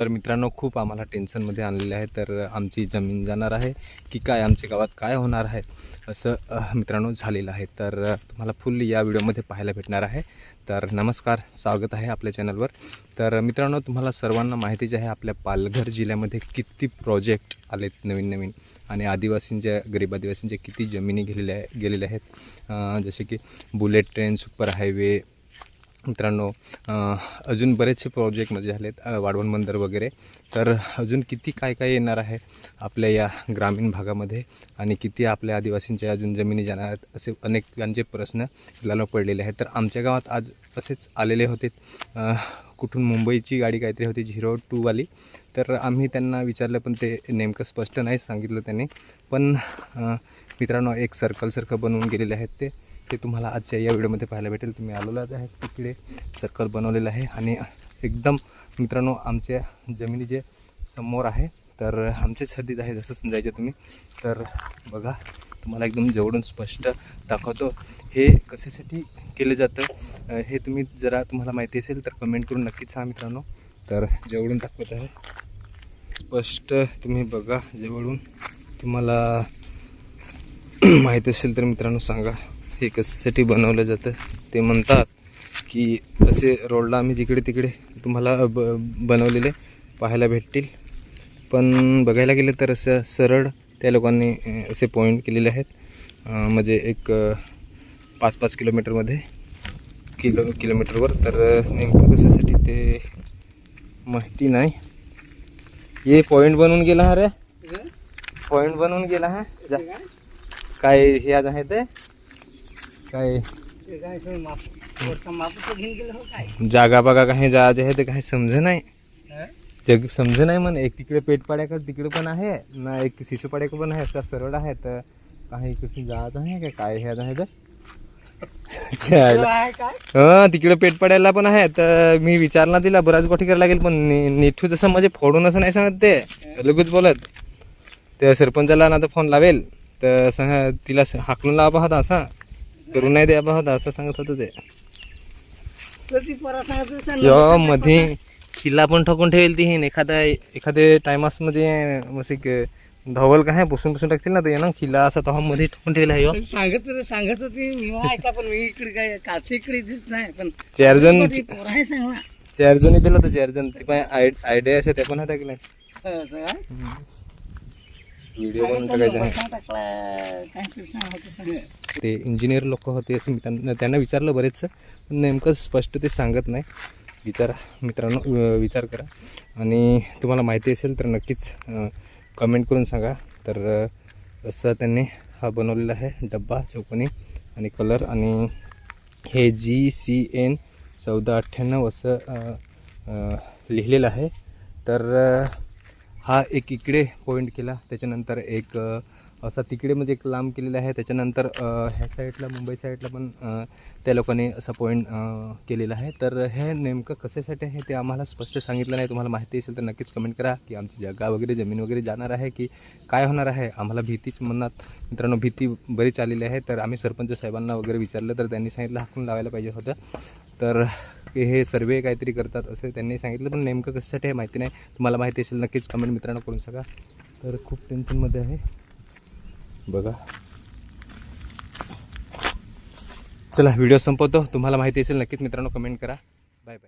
तर मित्रांनो खूप आम्हाला टेन्शनमध्ये आणलेले आहे. तर आमची जमीन जाणार आहे की काय आमच्या गावात काय होणार आहे असं मित्रांनो झालेलं आहे. तर तुम्हाला फुल या व्हिडिओमध्ये पाहायला भेटणार आहे. तर नमस्कार स्वागत आहे आपल्या चॅनलवर. तर मित्रांनो तुम्हाला सर्वांना माहिती जे आहे आपल्या पालघर जिल्ह्यामध्ये किती प्रोजेक्ट आलेत नवीन नवीन. आणि आदिवासींच्या गरीब आदिवासींच्या किती जमिनी गेलेल्या गेलेल्या आहेत. जसे की बुलेट ट्रेन सुपर हायवे मित्रांनो अजून बरेचसे प्रोजेक्ट म्हणजे झालेत अं, वाढवण बंदर वगैरे. तर अजून किती काय काय येणार आहे आपल्या या ग्रामीण भागामध्ये आणि किती आपल्या आदिवासींच्या अजून जमिनी जाणार आहेत असे अनेकांचे प्रश्न आपल्याला पडलेले आहेत. तर आमच्या गावात आज असेच आलेले होते कुठून मुंबईची गाडी काहीतरी होती झिरो टूवाली तर आम्ही त्यांना विचारलं पण ते नेमकं स्पष्ट नाही सांगितलं त्यांनी. पण मित्रांनो एक सर्कलसारखं बनवून गेलेले आहेत ते. ते तुम्हाला आजच्या या व्हिडिओमध्ये पाहायला भेटेल. तुम्ही आलेलाच आहे तिकडे. सर्कल बनवलेलं आहे आणि एकदम मित्रांनो आमच्या जमिनीचे समोर आहे तर आमचेच हद्दीत आहे जसं समजायचं तुम्ही. तर बघा तुम्हाला एकदम जवळून स्पष्ट दाखवतो. हे कशासाठी केलं जातं हे तुम्ही जरा तुम्हाला माहिती असेल तर कमेंट करून नक्कीच सांगा मित्रांनो. तर जवळून दाखवत आहे स्पष्ट तुम्ही बघा. जवळून तुम्हाला माहीत असेल तर मित्रांनो सांगा. हे कशासाठी बनवलं जातं ते म्हणतात की असे रोडला आम्ही जिकडे तिकडे तुम्हाला ब बनवलेले पाहायला भेटतील. पण बघायला गेलं तर असं सरळ त्या लोकांनी असे पॉईंट केलेले आहेत. म्हणजे एक पाच पाच किलोमीटरमध्ये किलो किलोमीटरवर तर नेमकं कशासाठी ते माहिती नाही. हे पॉईंट बनवून गेला हा रे. पॉईंट बनवून गेला हा. जा. काय हे आज आहे ते? काय? जागा बघा काही जायचं आहे ते काही समज नाही. जग समज नाही म्हण. एक तिकडे पेटपाड्याकडे तिकडे पण आहे ना एक शिशुपाड्याकडे पण आहे असा सरळ आहे तर काही इकडे जात आहे का? काय हे आहे तर? चायला. हं तिकडे पेटपाड्याला पण आहे तर मी विचारला तिला बराच गोष्टी करायला लागेल पण निठू जसं म्हणजे फोडून असं नाही सांगत ते लगेच बोलत. त्या सरपंचाला ना तर फोन लावेल तर तिला हाकलून लावा होता असा. करून नाही द्यावा होता असं सांगत होतं ते मध्ये खिल्ला पण ठोकून ठेवेल ती एखाद्या एखाद्या टायमासमध्ये एक धवल काय बसून बसून टाकतील ना ते ना खिल्ला असा तो मध्ये ठोकून ठेवला आहे. सांगत सांगत होती मी ऐका पण मी इकडे काय काच इकडे दिसत नाही पण चार जण. चार जणी दिलं तर चार जण ते पण आयडिया असे ते पण होत्या की नाही हं. व्हिडिओ. ते इंजिनियर लोक होते असं मी त्यांना त्यांना विचारलं बरेचसं पण नेमकं स्पष्ट ते सांगत नाही. विचारा मित्रांनो विचार करा. आणि तुम्हाला माहिती असेल तर नक्कीच कमेंट करून सांगा. तर असं त्यांनी हा बनवलेला आहे डब्बा चौकोनी आणि कलर आणि हे जी सी एन चौदा अठ्ठ्याण्णव असं लिहिलेलं आहे. तर हा एक इकडे पॉईंट केला. त्याच्यानंतर एक असा तिकडे म्हणजे एक लांब केलेला आहे. त्याच्यानंतर ह्या साईडला मुंबई साईडला पण त्या लोकांनी असा पॉईंट केलेला आहे. तर हे नेमकं कशासाठी आहे ते आम्हाला स्पष्ट सांगितलं नाही. तुम्हाला माहिती असेल तर नक्कीच कमेंट करा की आमची जागा वगैरे जमीन वगैरे जाणार आहे की काय होणार आहे आम्हाला भीतीच मनात. मित्रांनो भीती बरीच आलेली आहे. तर आम्ही सरपंच साहेबांना वगैरे विचारलं तर त्यांनी सांगितलं हाकून लावायला पाहिजे होतं. तर हे सर्वे काहीतरी करतात असं त्यांनी सांगितलं पण नेमकं कशासाठी आहे माहिती नाही. तुम्हाला माहिती असेल नक्कीच कमेंट मित्रांनो करून सांगा. तर खूप टेन्शनमध्ये आहे. बघा. चला व्हिडिओ संपवतो. तुम्हाला माहिती असेल नक्कीच मित्रांनो कमेंट करा.